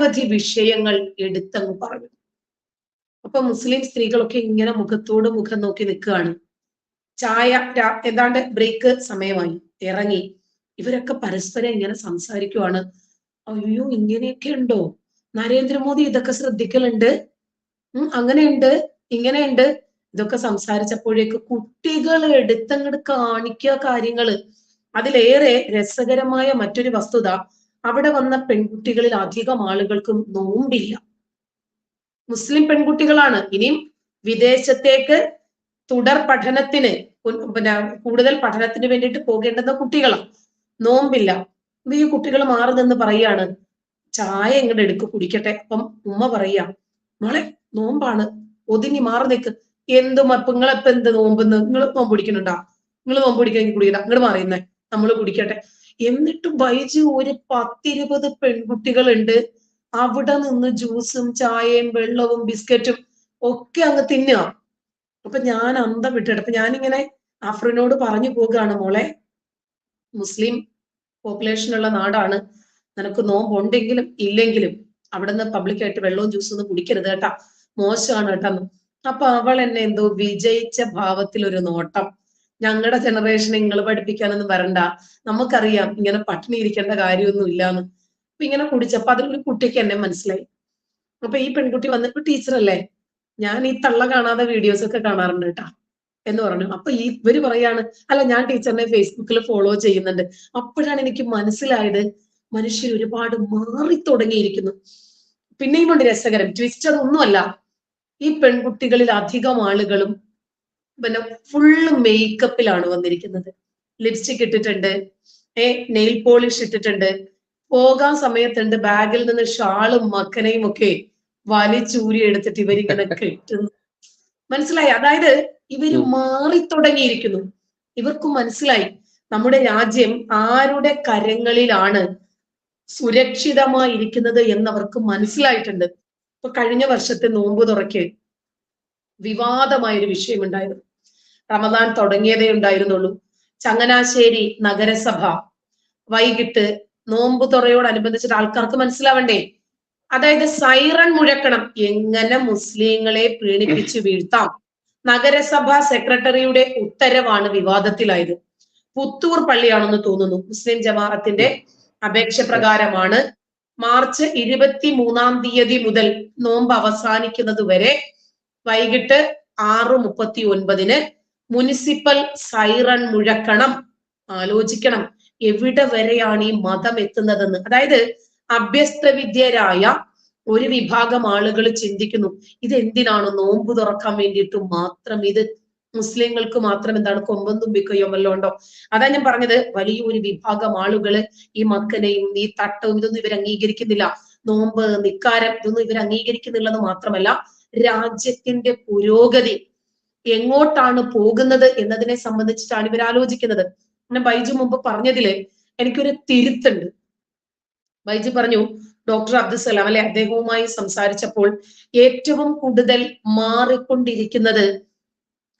നിരവധി വിഷയങ്ങൾ എടുത്തങ്ങ് പറഞ്ഞു. അപ്പൊ മുസ്ലിം സ്ത്രീകളൊക്കെ ഇങ്ങനെ മുഖത്തോട് മുഖം നോക്കി നിൽക്കുകയാണ്. ചായ ഏതാണ്ട് ബ്രേക്ക് സമയമായി. ഇറങ്ങി. ഇവരൊക്കെ പരസ്പരം ഇങ്ങനെ സംസാരിക്കുവാണ്. അയ്യോ ഇങ്ങനെയൊക്കെ ഉണ്ടോ? നരേന്ദ്രമോദി ഇതൊക്കെ ശ്രദ്ധിക്കലുണ്ട്? ഉം അങ്ങനെയുണ്ട് ഇങ്ങനെയുണ്ട്. ഇതൊക്കെ സംസാരിച്ചപ്പോഴേക്ക് കുട്ടികൾ എടുത്തങ്ങോട്ട് കാണിക്കുക കാര്യങ്ങൾ. അതിലേറെ രസകരമായ മറ്റൊരു വസ്തുത അവിടെ വന്ന പെൺകുട്ടികളിൽ അധികം ആളുകൾക്കും നോമ്പില്ല. മുസ്ലിം പെൺകുട്ടികളാണ്. ഇനിയും വിദേശത്തേക്ക് തുടർ പഠനത്തിന് പിന്നെ കൂടുതൽ പഠനത്തിന് വേണ്ടിയിട്ട് പോകേണ്ടുന്ന കുട്ടികളാണ്. നോമ്പില്ല. ഈ കുട്ടികൾ മാറി നിന്ന് പറയാണ് ചായ ഇങ്ങോട്ട് എടുക്ക് കുടിക്കട്ടെ. അപ്പം ഉമ്മ പറയാ മോളെ നോമ്പാണ്. ഒതുങ്ങി മാറി നിൽക്ക് എന്തും അപ്പൊ നിങ്ങളിപ്പ എന്ത് നോമ്പെന്ന് നിങ്ങൾ നോമ്പ് പിടിക്കുന്നുണ്ടാ? നിങ്ങൾ നോമ്പ് പിടിക്കണമെങ്കിൽ കുടിക്കണ്ട. അങ്ങോട്ട് മാറിയുന്നേ നമ്മൾ കുടിക്കട്ടെ. എന്നിട്ട് ബൈജു ഒരു പത്തിരുപത് പെൺകുട്ടികളുണ്ട്. അവിടെ നിന്ന് ജ്യൂസും ചായയും വെള്ളവും ബിസ്ക്കറ്റും ഒക്കെ അങ്ങ് തിന്നുക. അപ്പൊ ഞാൻ അന്തം വിട്ടിട്ട് അപ്പൊ ഞാനിങ്ങനെ അഫ്രിനോട് പറഞ്ഞു പോകുകയാണ് മോളെ മുസ്ലിം പോപ്പുലേഷൻ ഉള്ള നാടാണ്. നിനക്ക് നോമ്പുണ്ടെങ്കിലും ഇല്ലെങ്കിലും അവിടെ നിന്ന് പബ്ലിക്കായിട്ട് വെള്ളവും ജ്യൂസും ഒന്നും കുടിക്കരുത് കേട്ടാ. മോശമാണ് കേട്ടോ. അപ്പൊ അവൾ എന്നെ എന്തോ വിജയിച്ച ഭാവത്തിൽ ഒരു നോട്ടം. ഞങ്ങളുടെ ജനറേഷൻ നിങ്ങൾ പഠിപ്പിക്കാനൊന്നും വരണ്ട. നമുക്കറിയാം ഇങ്ങനെ പട്ടിണി ഇരിക്കേണ്ട കാര്യമൊന്നും ഇല്ലാന്ന്. അപ്പൊ ഇങ്ങനെ കുടിച്ചപ്പോ അതിലൊരു കുട്ടിക്ക് എന്നെ മനസ്സിലായി. അപ്പൊ ഈ പെൺകുട്ടി വന്നിട്ട് ടീച്ചറല്ലേ ഞാൻ ഈ തള്ള കാണാതെ വീഡിയോസ് ഒക്കെ കാണാറുണ്ട് കേട്ടാ എന്ന് പറഞ്ഞു. അപ്പൊ ഈ ഇവർ പറയാണ് അല്ല ഞാൻ ടീച്ചറിനെ ഫേസ്ബുക്കിൽ ഫോളോ ചെയ്യുന്നുണ്ട്. അപ്പോഴാണ് എനിക്ക് മനസ്സിലായത് മനുഷ്യർ ഒരുപാട് മാറി തുടങ്ങിയിരിക്കുന്നു. പിന്നെയും കൊണ്ട് രസകരം. ട്വിസ്റ്റ് അതൊന്നുമല്ല. ഈ പെൺകുട്ടികളിൽ അധികം ആളുകളും പിന്നെ ഫുള്ള് മേക്കപ്പിലാണ് വന്നിരിക്കുന്നത്. ലിപ്സ്റ്റിക് ഇട്ടിട്ടുണ്ട്. ഏ നെയിൽ പോളിഷ് ഇട്ടിട്ടുണ്ട്. പോകാൻ സമയത്തുണ്ട്. ബാഗിൽ നിന്ന് ഷാളും മക്കനയും ഒക്കെ വലിച്ചൂരി എടുത്തിട്ട് ഇവരിങ്ങനെ കെട്ടുന്നു. മനസ്സിലായി? അതായത് ഇവർ മാറി തുടങ്ങിയിരിക്കുന്നു ഇവർക്ക് മനസ്സിലായി. നമ്മുടെ രാജ്യം ആരുടെ കരങ്ങളിലാണ് സുരക്ഷിതമായിരിക്കുന്നത് എന്നവർക്ക് മനസ്സിലായിട്ടുണ്ട്. ഇപ്പൊ കഴിഞ്ഞ വർഷത്തെ നോമ്പ് തുറക്ക് വിവാദമായൊരു വിഷയമുണ്ടായിരുന്നു. റമദാൻ തുടങ്ങിയതേ ഉണ്ടായിരുന്നുള്ളൂ. ചങ്ങനാശ്ശേരി നഗരസഭ വൈകിട്ട് നോമ്പ് തുറയോടനുബന്ധിച്ചിട്ട് ആൾക്കാർക്ക് മനസ്സിലാവണ്ടേ? അതായത് സൈറൺ മുഴക്കണം. എങ്ങനെ മുസ്ലിങ്ങളെ പ്രീണിപ്പിച്ചു വീഴ്ത്താം? നഗരസഭാ സെക്രട്ടറിയുടെ ഉത്തരവാണ് വിവാദത്തിലായത്. പുത്തൂർ പള്ളിയാണെന്ന് തോന്നുന്നു. മുസ്ലിം ജമാഅത്തിന്റെ അപേക്ഷ പ്രകാരമാണ് മാർച്ച് ഇരുപത്തി മൂന്നാം തീയതി മുതൽ നോമ്പ് അവസാനിക്കുന്നത് വരെ വൈകിട്ട് ആറ് മുപ്പത്തി ഒൻപതിന് മുനിസിപ്പൽ സൈറൺ മുഴക്കണം. ആലോചിക്കണം. എവിടെ വരെയാണ് ഈ മതം എത്തുന്നതെന്ന്. അതായത് അഭ്യസ്തവിദ്യരായ ഒരു വിഭാഗം ആളുകൾ ചിന്തിക്കുന്നു ഇത് എന്തിനാണ് നോമ്പ് തുറക്കാൻ വേണ്ടിയിട്ട് മാത്രം ഇത്? മുസ്ലിങ്ങൾക്ക് മാത്രം എന്താണ്? കൊമ്പം തുമ്പിക്കുകയോ വല്ലതും ഉണ്ടോ? അതാ ഞാൻ പറഞ്ഞത്. വലിയൊരു വിഭാഗം ആളുകൾ ഈ മക്കനെയും ഈ തട്ടവും ഇതൊന്നും ഇവർ അംഗീകരിക്കുന്നില്ല. നോമ്പ് നിക്കാരം ഇതൊന്നും ഇവർ അംഗീകരിക്കുന്നില്ലെന്ന് മാത്രമല്ല രാജ്യത്തിന്റെ പുരോഗതി എങ്ങോട്ടാണ് പോകുന്നത് എന്നതിനെ സംബന്ധിച്ചിട്ടാണ് ഇവർ ആലോചിക്കുന്നത്. പിന്നെ ബൈജു മുമ്പ് പറഞ്ഞതിൽ എനിക്കൊരു തിരുത്തുണ്ട്. ബൈജു പറഞ്ഞു ഡോക്ടർ അബ്ദുസലാം അല്ലെ? അദ്ദേഹവുമായി സംസാരിച്ചപ്പോൾ ഏറ്റവും കൂടുതൽ മാറിക്കൊണ്ടിരിക്കുന്നത്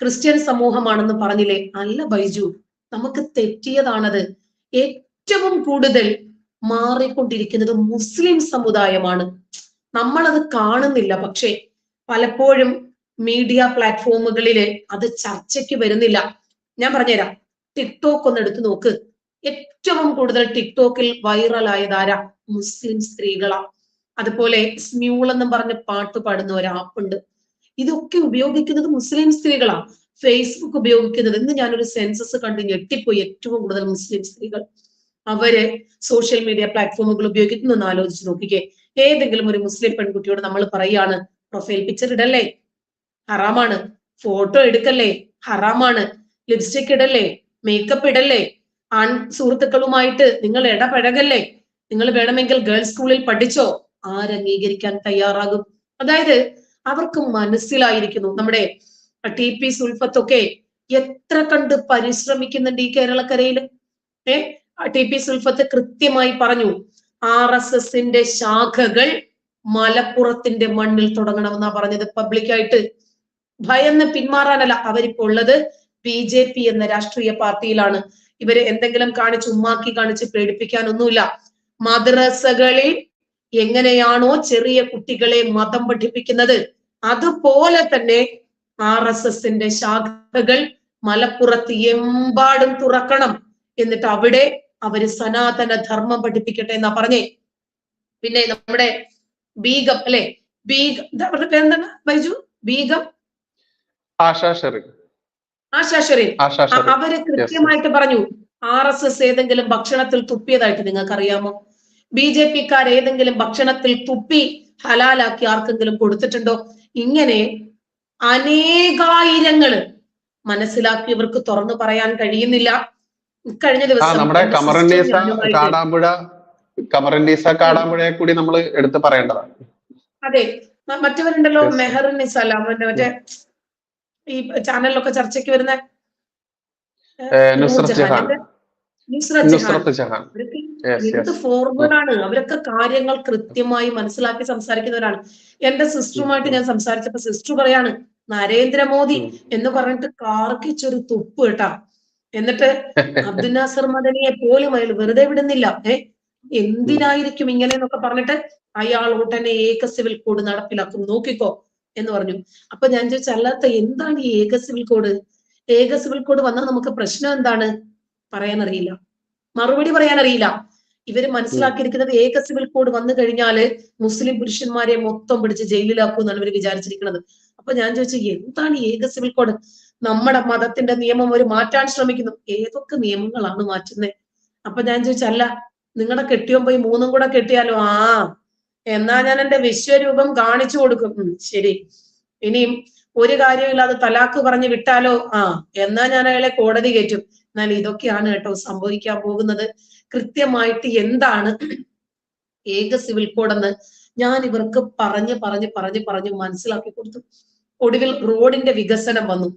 ക്രിസ്ത്യൻ സമൂഹമാണെന്ന് പറഞ്ഞില്ലേ? അല്ല ബൈജു നമുക്ക് തെറ്റിയതാണത്. ഏറ്റവും കൂടുതൽ മാറിക്കൊണ്ടിരിക്കുന്നത് മുസ്ലിം സമുദായമാണ്. നമ്മളത് കാണുന്നില്ല പക്ഷേ പലപ്പോഴും മീഡിയ പ്ലാറ്റ്ഫോമുകളിൽ അത് ചർച്ചയ്ക്ക് വരുന്നില്ല. ഞാൻ പറഞ്ഞുതരാം. ടിക്ടോക്ക് ഒന്ന് എടുത്തു നോക്ക്. ഏറ്റവും കൂടുതൽ ടിക്ടോക്കിൽ വൈറലായതാരാ മുസ്ലിം സ്ത്രീകളാ. അതുപോലെ സ്മ്യൂൾ എന്നും പറഞ്ഞ് പാട്ട് പാടുന്ന ഒരു ആപ്പ് ഉണ്ട്. ഇതൊക്കെ ഉപയോഗിക്കുന്നത് മുസ്ലിം സ്ത്രീകളാ. ഫേസ്ബുക്ക് ഉപയോഗിക്കുന്നത്. ഇന്ന് ഞാനൊരു സെൻസസ് കണ്ട് ഞെട്ടിപ്പോയി ഏറ്റവും കൂടുതൽ മുസ്ലിം സ്ത്രീകൾ. അവർ സോഷ്യൽ മീഡിയ പ്ലാറ്റ്ഫോമുകൾ ഉപയോഗിക്കുന്നു എന്ന് ആലോചിച്ച് നോക്കിക്കേ. ഏതെങ്കിലും ഒരു മുസ്ലിം പെൺകുട്ടിയോട് നമ്മൾ പറയാണ് പ്രൊഫൈൽ പിക്ചർ ഇടല്ലേ? ഹറാമാണ്. ഫോട്ടോ എടുക്കല്ലേ? ഹറാമാണ്. ലിപ്സ്റ്റിക് ഇടല്ലേ? മേക്കപ്പ് ഇടല്ലേ? ആൺ സുഹൃത്തുക്കളുമായിട്ട് നിങ്ങൾ ഇടപഴകല്ലേ? നിങ്ങൾ വേണമെങ്കിൽ ഗേൾസ് സ്കൂളിൽ പഠിച്ചോ? ആരംഗീകരിക്കാൻ തയ്യാറാകും? അതായത് അവർക്ക് മനസ്സിലായിരിക്കുന്നു. നമ്മുടെ ടി പി സുൽഫത്തൊക്കെ എത്ര കണ്ട് പരിശ്രമിക്കുന്നുണ്ട് ഈ കേരളക്കരയിൽ ഏ? ടി പി സുൽഫത്ത് കൃത്യമായി പറഞ്ഞു. ആർ എസ് എസിന്റെ ശാഖകൾ മലപ്പുറത്തിന്റെ മണ്ണിൽ തുടങ്ങണമെന്നാ പറഞ്ഞത് പബ്ലിക്കായിട്ട് ഭയന്ന് പിന്മാറാനല്ല അവരിപ്പോ ഉള്ളത് ബി ജെ പി എന്ന രാഷ്ട്രീയ പാർട്ടിയിലാണ്. ഇവർ എന്തെങ്കിലും കാണിച്ച് ഉമ്മാക്കി കാണിച്ച് പേടിപ്പിക്കാനൊന്നുമില്ല. മദ്രസകളിൽ എങ്ങനെയാണോ ചെറിയ കുട്ടികളെ മതം പഠിപ്പിക്കുന്നത് അതുപോലെ തന്നെ ആർ എസ് എസിന്റെ ശാഖകൾ മലപ്പുറത്ത് എമ്പാടും തുറക്കണം. എന്നിട്ട് അവിടെ അവർ സനാതന ധർമ്മം പഠിപ്പിക്കട്ടെ എന്നാ പറഞ്ഞേ. പിന്നെ നമ്മുടെ ബീഗം അല്ലെ? ബീഗം അവരുടെ പേരെന്താണ്? ബൈജു? ബീഗം? ആശാ ഷെറിൻ ആശാ ഷെറീൻ അവർ കൃത്യമായിട്ട് പറഞ്ഞു ആർ എസ് എസ് ഏതെങ്കിലും ഭക്ഷണത്തിൽ തുപ്പിയതായിട്ട് നിങ്ങൾക്ക് അറിയാമോ ബി ജെ പിക്കാർ ഏതെങ്കിലും ഭക്ഷണത്തിൽ തുപ്പി ഹലാലാക്കി ആർക്കെങ്കിലും കൊടുത്തിട്ടുണ്ടോ? ഇങ്ങനെ അനേകായിരങ്ങൾ മനസ്സിലാക്കിയവർക്ക് തുറന്നു പറയാൻ കഴിയുന്നില്ല. കഴിഞ്ഞ ദിവസം നമ്മുടെ കമറന്നീസ കാടാമ്പുഴ കമറന്നീസ കാടാമ്പുഴയെ കൂടി നമ്മൾ എടുത്ത് പറയേണ്ടതാണ്. അതെ മറ്റവരുണ്ടല്ലോ നിസലാം മറ്റേ മറ്റേ ഈ ചാനലിലൊക്കെ ചർച്ചയ്ക്ക് വരുന്ന എന്ത്? ജഹാൻ അവരൊക്കെ കാര്യങ്ങൾ കൃത്യമായി മനസ്സിലാക്കി സംസാരിക്കുന്നവരാണ് എന്റെ സിസ്റ്ററുമായിട്ട് ഞാൻ സംസാരിച്ചപ്പോ സിസ്റ്റർ പറയാണ് നരേന്ദ്രമോദി. എന്ന് പറഞ്ഞിട്ട് കാർക്കിച്ചൊരു തുപ്പ് കേട്ടാ. എന്നിട്ട് അബ്ദുൽ നാസർ മദനിയെ പോലും അയാൾ വെറുതെ വിടുന്നില്ല. ഏ എന്തിനായിരിക്കും ഇങ്ങനെ എന്നൊക്കെ പറഞ്ഞിട്ട് അയാൾ ഉടനെ ഏക സിവിൽ കോഡ് നടപ്പിലാക്കും. നോക്കിക്കോ എന്ന് പറഞ്ഞു. അപ്പൊ ഞാൻ ചോദിച്ചു അല്ലാത്ത എന്താണ് ഈ ഏക സിവിൽ കോഡ്? ഏക സിവിൽ കോഡ് വന്നാൽ നമുക്ക് പ്രശ്നം എന്താണ്? പറയാൻ അറിയില്ല മറുപടി പറയാൻ അറിയില്ല ഇവർ മനസ്സിലാക്കിയിരിക്കുന്നത് ഏക സിവിൽ കോഡ് വന്നു കഴിഞ്ഞാൽ മുസ്ലിം പുരുഷന്മാരെ മൊത്തം പിടിച്ച് ജയിലിലാക്കും എന്നാണ് ഇവർ വിചാരിച്ചിരിക്കുന്നത്. അപ്പൊ ഞാൻ ചോദിച്ചു എന്താണ് ഏക സിവിൽ കോഡ്? നമ്മുടെ മതത്തിന്റെ നിയമം അവർ മാറ്റാൻ ശ്രമിക്കുന്നു. ഏതൊക്കെ നിയമങ്ങളാണ് മാറ്റുന്നത് അപ്പൊ ഞാൻ ചോദിച്ചല്ല നിങ്ങളുടെ കെട്ടിയോ പോയി മൂന്നും കൂടെ കെട്ടിയാലോ? ആ എന്നാ ഞാൻ എന്റെ വിശ്വരൂപം കാണിച്ചു കൊടുക്കും. ശരി. ഇനിയും ഒരു കാര്യമില്ലാതെ തലാക്ക് പറഞ്ഞ് വിട്ടാലോ? ആ എന്നാ ഞാൻ അയാളെ കോടതി കയറ്റും. എന്നാൽ ഇതൊക്കെയാണ് കേട്ടോ സംഭവിക്കാൻ പോകുന്നത്. കൃത്യമായിട്ട് എന്താണ് ഏക സിവിൽ കോഡെന്ന് ഞാൻ ഇവർക്ക് പറഞ്ഞ് പറഞ്ഞ് പറഞ്ഞ് പറഞ്ഞ് മനസ്സിലാക്കി കൊടുത്തു. ഒടുവിൽ റോഡിന്റെ വികസനം വന്നു.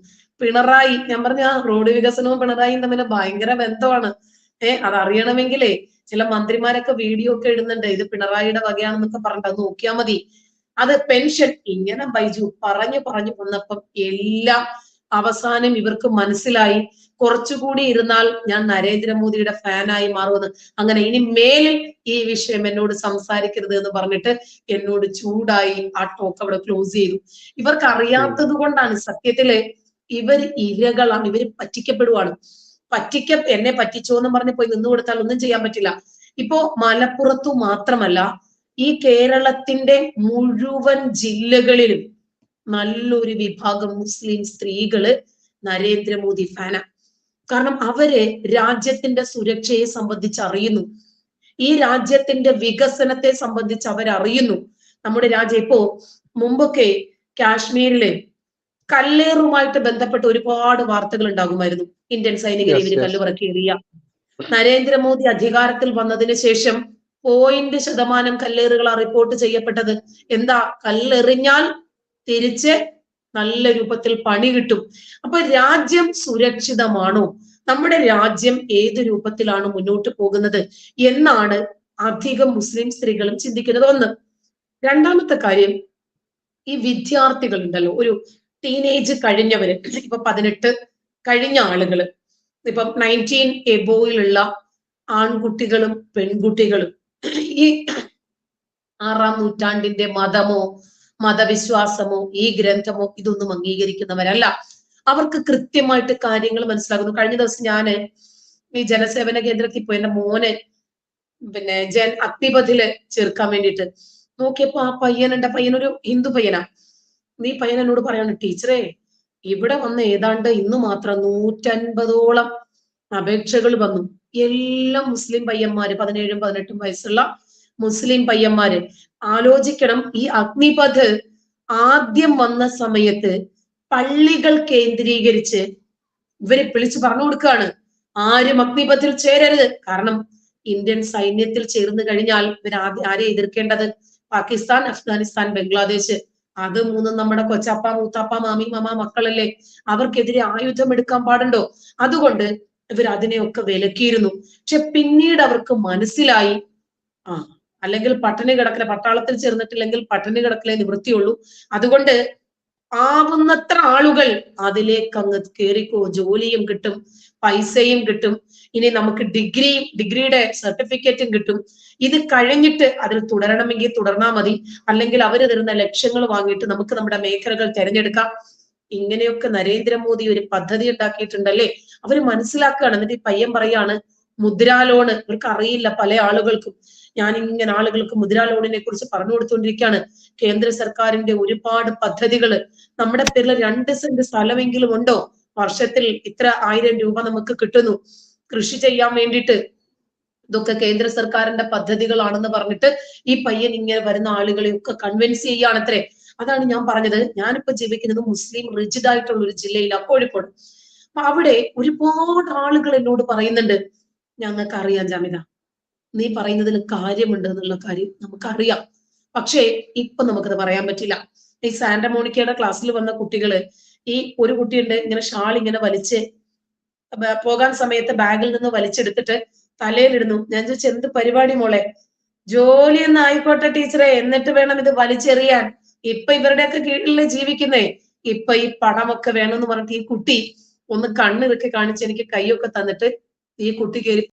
പിണറായി ഞാൻ പറഞ്ഞ ആ റോഡ് വികസനവും പിണറായിയും തമ്മിൽ ഭയങ്കര ബന്ധമാണ്. ഏഹ് അത് അറിയണമെങ്കിലേ ചില മന്ത്രിമാരൊക്കെ വീഡിയോ ഒക്കെ ഇടുന്നുണ്ട് ഇത് പിണറായിയുടെ വകയാണെന്നൊക്കെ പറഞ്ഞിട്ട് അത് നോക്കിയാൽ മതി. അത് പെൻഷൻ ഇങ്ങനെ ബൈജു പറഞ്ഞു പറഞ്ഞു വന്നപ്പം എല്ലാം അവസാനം ഇവർക്ക് മനസ്സിലായി. കുറച്ചുകൂടി ഇരുന്നാൽ ഞാൻ നരേന്ദ്രമോദിയുടെ ഫാനായി മാറുമെന്ന്. അങ്ങനെ ഇനി മേലിൽ ഈ വിഷയം എന്നോട് സംസാരിക്കരുത് എന്ന് പറഞ്ഞിട്ട് എന്നോട് ചൂടായി ആ ടോക്ക് അവിടെ ക്ലോസ് ചെയ്തു. ഇവർക്ക് അറിയാത്തത് കൊണ്ടാണ് സത്യത്തിൽ ഇവർ ഇരകളാണ് ഇവർ പറ്റിക്കപ്പെടുവാണ്. പറ്റിക്ക എന്നെ പറ്റിച്ചോ എന്ന് പറഞ്ഞ് പോയി നിന്ന് കൊടുത്താൽ ഒന്നും ചെയ്യാൻ പറ്റില്ല. ഇപ്പോ മലപ്പുറത്തു മാത്രമല്ല ഈ കേരളത്തിന്റെ മുഴുവൻ ജില്ലകളിലും നല്ലൊരു വിഭാഗം മുസ്ലിം സ്ത്രീകൾ നരേന്ദ്രമോദി ഫാന. കാരണം അവർ രാജ്യത്തിന്റെ സുരക്ഷയെ സംബന്ധിച്ച് അറിയുന്നു ഈ രാജ്യത്തിന്റെ വികസനത്തെ സംബന്ധിച്ച് അവരറിയുന്നു. നമ്മുടെ രാജ്യം ഇപ്പോ മുമ്പൊക്കെ കാശ്മീരിൽ കല്ലേറുമായിട്ട് ബന്ധപ്പെട്ട് ഒരുപാട് വാർത്തകൾ ഉണ്ടാകുമായിരുന്നു. ഇന്ത്യൻ സൈനികരെ ഇവർ yes. കല്ലുപറക്കി എറിയ. നരേന്ദ്രമോദി അധികാരത്തിൽ വന്നതിന് ശേഷം പോയിന്റ് ശതമാനം കല്ലേറുകളാണ് റിപ്പോർട്ട് ചെയ്യപ്പെട്ടത്. എന്താ? കല്ലെറിഞ്ഞാൽ തിരിച്ച് നല്ല രൂപത്തിൽ പണി കിട്ടും. അപ്പൊ രാജ്യം സുരക്ഷിതമാണോ? നമ്മുടെ രാജ്യം ഏത് രൂപത്തിലാണ് മുന്നോട്ട് പോകുന്നത്? എന്നാണ് അധികം മുസ്ലിം സ്ത്രീകളും ചിന്തിക്കുന്നത്. ഒന്ന് രണ്ടാമത്തെ കാര്യം ഈ വിദ്യാർത്ഥികൾ ഉണ്ടല്ലോ ഒരു ടീനേജ് കഴിഞ്ഞവര് ഇപ്പൊ പതിനെട്ട് കഴിഞ്ഞ ആളുകൾ ഇപ്പം നയന്റീൻ എബോയിലുള്ള ആൺകുട്ടികളും പെൺകുട്ടികളും ഈ ആറാം നൂറ്റാണ്ടിന്റെ മതമോ മതവിശ്വാസമോ ഈ ഗ്രന്ഥമോ ഇതൊന്നും അംഗീകരിക്കുന്നവരല്ല. അവർക്ക് കൃത്യമായിട്ട് കാര്യങ്ങൾ മനസ്സിലാകുന്നു കഴിഞ്ഞ ദിവസം ഞാൻ ഈ ജനസേവന കേന്ദ്രത്തിൽ പോയി എന്റെ മോനെ പിന്നെ ജൻ അഗ്നിപഥിൽ ചേർക്കാൻ വേണ്ടിയിട്ട് നോക്കിയപ്പോ ആ പയ്യനുണ്ട് പയ്യൻ പയ്യനൊരു ഹിന്ദു പയ്യനാ. നീ പയ്യൻ എന്നോട് പറയാണ് ടീച്ചറെ ഇവിടെ വന്ന് ഏതാണ്ട് ഇന്ന് മാത്രം നൂറ്റൻപതോളം അപേക്ഷകൾ വന്നു. എല്ലാം മുസ്ലിം പയ്യന്മാര് പതിനേഴും പതിനെട്ടും വയസ്സുള്ള മുസ്ലിം പയ്യന്മാര് ആലോചിക്കണം ഈ അഗ്നിപഥ് ആദ്യം വന്ന സമയത്ത് പള്ളികൾ കേന്ദ്രീകരിച്ച് ഇവരെ വിളിച്ചു പറഞ്ഞു കൊടുക്കുകയാണ്. ആരും അഗ്നിപഥിൽ ചേരരുത്. കാരണം ഇന്ത്യൻ സൈന്യത്തിൽ ചേർന്ന് കഴിഞ്ഞാൽ ഇവർ ആരെ എതിർക്കേണ്ടത്? പാകിസ്ഥാൻ അഫ്ഗാനിസ്ഥാൻ ബംഗ്ലാദേശ് അത് മൂന്നും നമ്മുടെ കൊച്ചപ്പ മൂത്തപ്പ മാമി മാമ മക്കളല്ലേ? അവർക്കെതിരെ ആയുധം എടുക്കാൻ പാടുണ്ടോ? അതുകൊണ്ട് ഇവർ അതിനെയൊക്കെ വിലക്കിയിരുന്നു. പക്ഷെ പിന്നീട് അവർക്ക് മനസ്സിലായി. ആ അല്ലെങ്കിൽ പട്ടണി കിടക്കല പട്ടാളത്തിൽ ചേർന്നിട്ടില്ലെങ്കിൽ പട്ടണി കിടക്കലേ നിവൃത്തിയുള്ളൂ. അതുകൊണ്ട് ആവുന്നത്ര ആളുകൾ അതിലേക്ക് അങ്ങ് കയറിക്കോ ജോലിയും കിട്ടും പൈസയും കിട്ടും ഇനി നമുക്ക് ഡിഗ്രിയും ഡിഗ്രിയുടെ സർട്ടിഫിക്കറ്റും കിട്ടും. ഇത് കഴിഞ്ഞിട്ട് അതിൽ തുടരണമെങ്കിൽ തുടർന്നാൽ മതി. അല്ലെങ്കിൽ അവർ തരുന്ന ലക്ഷ്യങ്ങൾ വാങ്ങിയിട്ട് നമുക്ക് നമ്മുടെ മേഖലകൾ തിരഞ്ഞെടുക്കാം. ഇങ്ങനെയൊക്കെ നരേന്ദ്രമോദി ഒരു പദ്ധതി ഉണ്ടാക്കിയിട്ടുണ്ടല്ലേ? അവർ മനസ്സിലാക്കുകയാണ്. എന്നിട്ട് ഈ പയ്യൻ പറയാണ് മുദ്രാ ലോണ് ഇവർക്ക് അറിയില്ല പല ആളുകൾക്കും. ഞാൻ ഇങ്ങനെ ആളുകൾക്ക് മുദ്രാ ലോണിനെ കുറിച്ച് പറഞ്ഞു കൊടുത്തുകൊണ്ടിരിക്കുകയാണ്. കേന്ദ്ര സർക്കാരിന്റെ ഒരുപാട് പദ്ധതികൾ. നമ്മുടെ പേരിൽ രണ്ട് സെന്റ് സ്ഥലമെങ്കിലും ഉണ്ടോ? വർഷത്തിൽ ഇത്ര ആയിരം രൂപ നമുക്ക് കിട്ടുന്നു. കൃഷി ചെയ്യാൻ വേണ്ടിയിട്ട് ഇതൊക്കെ കേന്ദ്ര സർക്കാരിന്റെ പദ്ധതികളാണെന്ന് പറഞ്ഞിട്ട് ഈ പയ്യൻ ഇങ്ങനെ വരുന്ന ആളുകളെ ഒക്കെ കൺവിൻസ് ചെയ്യാണത്രേ അതാണ് ഞാൻ പറഞ്ഞത്. ഞാനിപ്പോ ജീവിക്കുന്നത് മുസ്ലിം റിജിഡ് ആയിട്ടുള്ള ഒരു ജില്ലയിലാണ് കോഴിക്കോട്. അപ്പൊ അവിടെ ഒരുപാട് ആളുകൾ എന്നോട് പറയുന്നുണ്ട്. ഞങ്ങൾക്ക് അറിയാം ജാമിത. നീ പറയുന്നതിൽ കാര്യമുണ്ട് എന്നുള്ള കാര്യം നമുക്കറിയാം. പക്ഷേ ഇപ്പൊ നമുക്കത് പറയാൻ പറ്റില്ല. ഈ സാന്റ മോണിക്കയുടെ ക്ലാസ്സിൽ വന്ന കുട്ടികൾ ഈ ഒരു കുട്ടിയുണ്ട് ഇങ്ങനെ ഷാൾ ഇങ്ങനെ വലിച്ച് പോകാൻ സമയത്ത് ബാഗിൽ നിന്ന് വലിച്ചെടുത്തിട്ട് തലയിലിടുന്നു. ഞാൻ ചോദിച്ചു എന്ത് പരിപാടി മോളെ? ജോലി എന്ന് ആയിക്കോട്ടെ ടീച്ചറെ എന്നിട്ട് വേണം ഇത് വലിച്ചെറിയാൻ. ഇപ്പൊ ഇവരുടെയൊക്കെ കീഴിൽ ജീവിക്കുന്നേ? ഇപ്പൊ ഈ പണമൊക്കെ വേണമെന്ന് പറഞ്ഞിട്ട് ഈ കുട്ടി ഒന്ന് കണ്ണിറക്കി കാണിച്ച് എനിക്ക് കൈയൊക്കെ തന്നിട്ട് ഈ കുട്ടി കയറി